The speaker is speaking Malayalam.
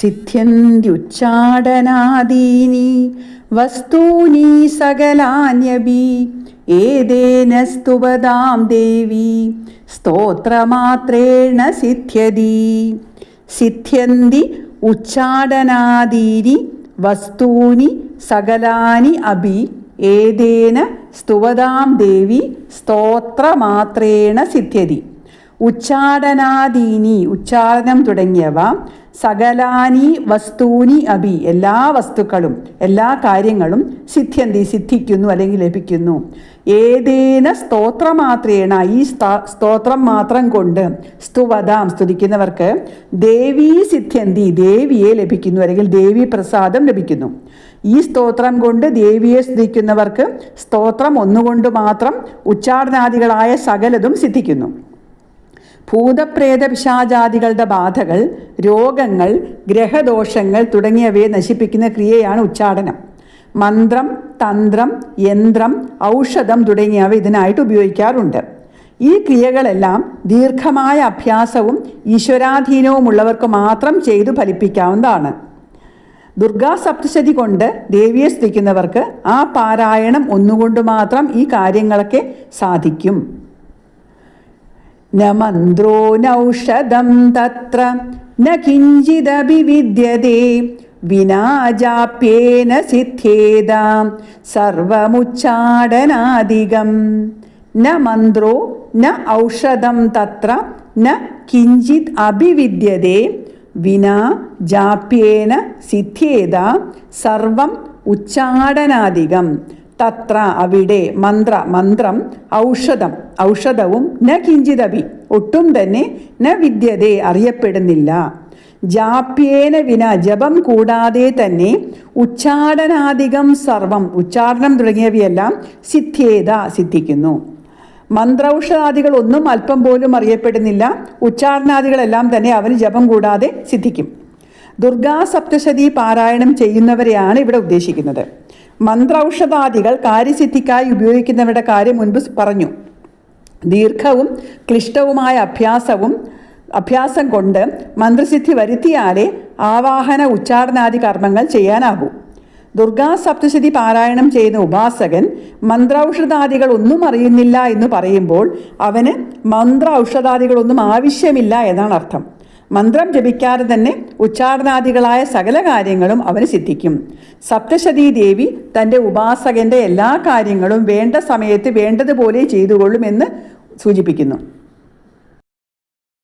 സിദ്ധ്യന്ത്യുച്ചാടനാദീനി വസ്തൂനി സകലാന്യപി ഏതേന സ്തുവതാം ദേവി സ്തോത്രമാത്രേണ സിദ്ധ്യതി. സിദ്ധ്യന്തി ഉച്ചാടനാദീനി വസ്തൂനി സകലാനി അഭി ഏതേന സ്തുവതാം ദേവി സ്തോത്രമാത്രേണ സിദ്ധ്യതി. ഉച്ചാടനാദീനി ഉച്ചാടനം തുടങ്ങിയവ സകലാനി വസ്തൂനി അഭി. എല്ലാ വസ്തുക്കളും എല്ലാ കാര്യങ്ങളും സിദ്ധ്യന്തി സിദ്ധിക്കുന്നു അല്ലെങ്കിൽ ലഭിക്കുന്നു. ഏതേന സ്തോത്രമാത്രേണ ഈ സ്തോത്രം മാത്രം കൊണ്ട് സ്തുവതാം സ്തുതിക്കുന്നവർക്ക് ദേവീ സിദ്ധ്യന്തി ദേവിയെ ലഭിക്കുന്നു അല്ലെങ്കിൽ ദേവി പ്രസാദം ലഭിക്കുന്നു. ഈ സ്തോത്രം കൊണ്ട് ദേവിയെ സ്തുതിക്കുന്നവർക്ക് സ്തോത്രം ഒന്നുകൊണ്ട് മാത്രം ഉച്ചാടനാദികളായ സകലതും സിദ്ധിക്കുന്നു. ഭൂതപ്രേത പിശാചാദികളുടെ ബാധകൾ രോഗങ്ങൾ ഗ്രഹദോഷങ്ങൾ തുടങ്ങിയവയെ നശിപ്പിക്കുന്ന ക്രിയയാണ് ഉച്ചാടനം. മന്ത്രം തന്ത്രം യന്ത്രം ഔഷധം തുടങ്ങിയവ ഇതിനായിട്ട് ഉപയോഗിക്കാറുണ്ട്. ഈ ക്രിയകളെല്ലാം ദീർഘമായ അഭ്യാസവും ഈശ്വരാധീനവുമുള്ളവർക്ക് മാത്രം ചെയ്തു ഫലിപ്പിക്കാവുന്നതാണ്. ദുർഗാ സപ്തശതി കൊണ്ട് ദേവിയെ സ്തുതിക്കുന്നവർക്ക് ആ പാരായണം ഒന്നുകൊണ്ട് മാത്രം ഈ കാര്യങ്ങളൊക്കെ സാധിക്കും. न मन्द्रो नौषधं तत्र न किञ्चिदपि विद्यते विना जाप्येन सिद्ध्येदां सर्वमुच्चाडनादिगं न मन्त्रो न औषधं तत्र न किञ्चित् अभिविद्यते വിനാ ജാപ്യേന സിദ്ധ്യേത സർവം ഉച്ചാടനാദികം തത്ര അവിടെ മന്ത്ര മന്ത്രം ഔഷധം ഔഷധവും ന കിഞ്ചിതപി. ഒട്ടും തന്നെ ന വിദ്യതെ അറിയപ്പെടുന്നില്ല. ജാപ്യേന വിന ജപം കൂടാതെ തന്നെ ഉച്ചാടനാധികം സർവം ഉച്ചാടനം തുടങ്ങിയവയെല്ലാം സിദ്ധ്യേത സിദ്ധിക്കുന്നു. മന്ത്രൌഷധാദികൾ ഒന്നും അല്പം പോലും അറിയപ്പെടുന്നില്ല. ഉച്ചാരണാദികളെല്ലാം തന്നെ അവന് ജപം കൂടാതെ സിദ്ധിക്കും. ദുർഗാ സപ്തശതി പാരായണം ചെയ്യുന്നവരെയാണ് ഇവിടെ ഉദ്ദേശിക്കുന്നത്. മന്ത്ര ഔഷധാദികൾ കാര്യസിദ്ധിക്കായി ഉപയോഗിക്കുന്നവരുടെ കാര്യം മുൻപ് പറഞ്ഞു. ദീർഘവും ക്ലിഷ്ടവുമായ അഭ്യാസവും അഭ്യാസം കൊണ്ട് മന്ത്രസിദ്ധി വരുത്തിയാലേ ആവാഹന ഉച്ചാരണാദി കർമ്മങ്ങൾ ചെയ്യാനാകൂ. ദുർഗാ സപ്തശതി പാരായണം ചെയ്യുന്ന ഉപാസകൻ മന്ത്രൌഷധാദികൾ ഒന്നും അറിയുന്നില്ല എന്ന് പറയുമ്പോൾ അവന് മന്ത്ര ഔഷധാദികളൊന്നും ആവശ്യമില്ല എന്നാണ് അർത്ഥം. മന്ത്രം ജപിക്കാതെ തന്നെ ഉച്ചാരണാദികളായ സകല കാര്യങ്ങളും അവന് സിദ്ധിക്കും. സപ്തശതീ ദേവി തന്റെ ഉപാസകന്റെ എല്ലാ കാര്യങ്ങളും വേണ്ട സമയത്ത് വേണ്ടതുപോലെ ചെയ്തുകൊള്ളുമെന്ന് സൂചിപ്പിക്കുന്നു.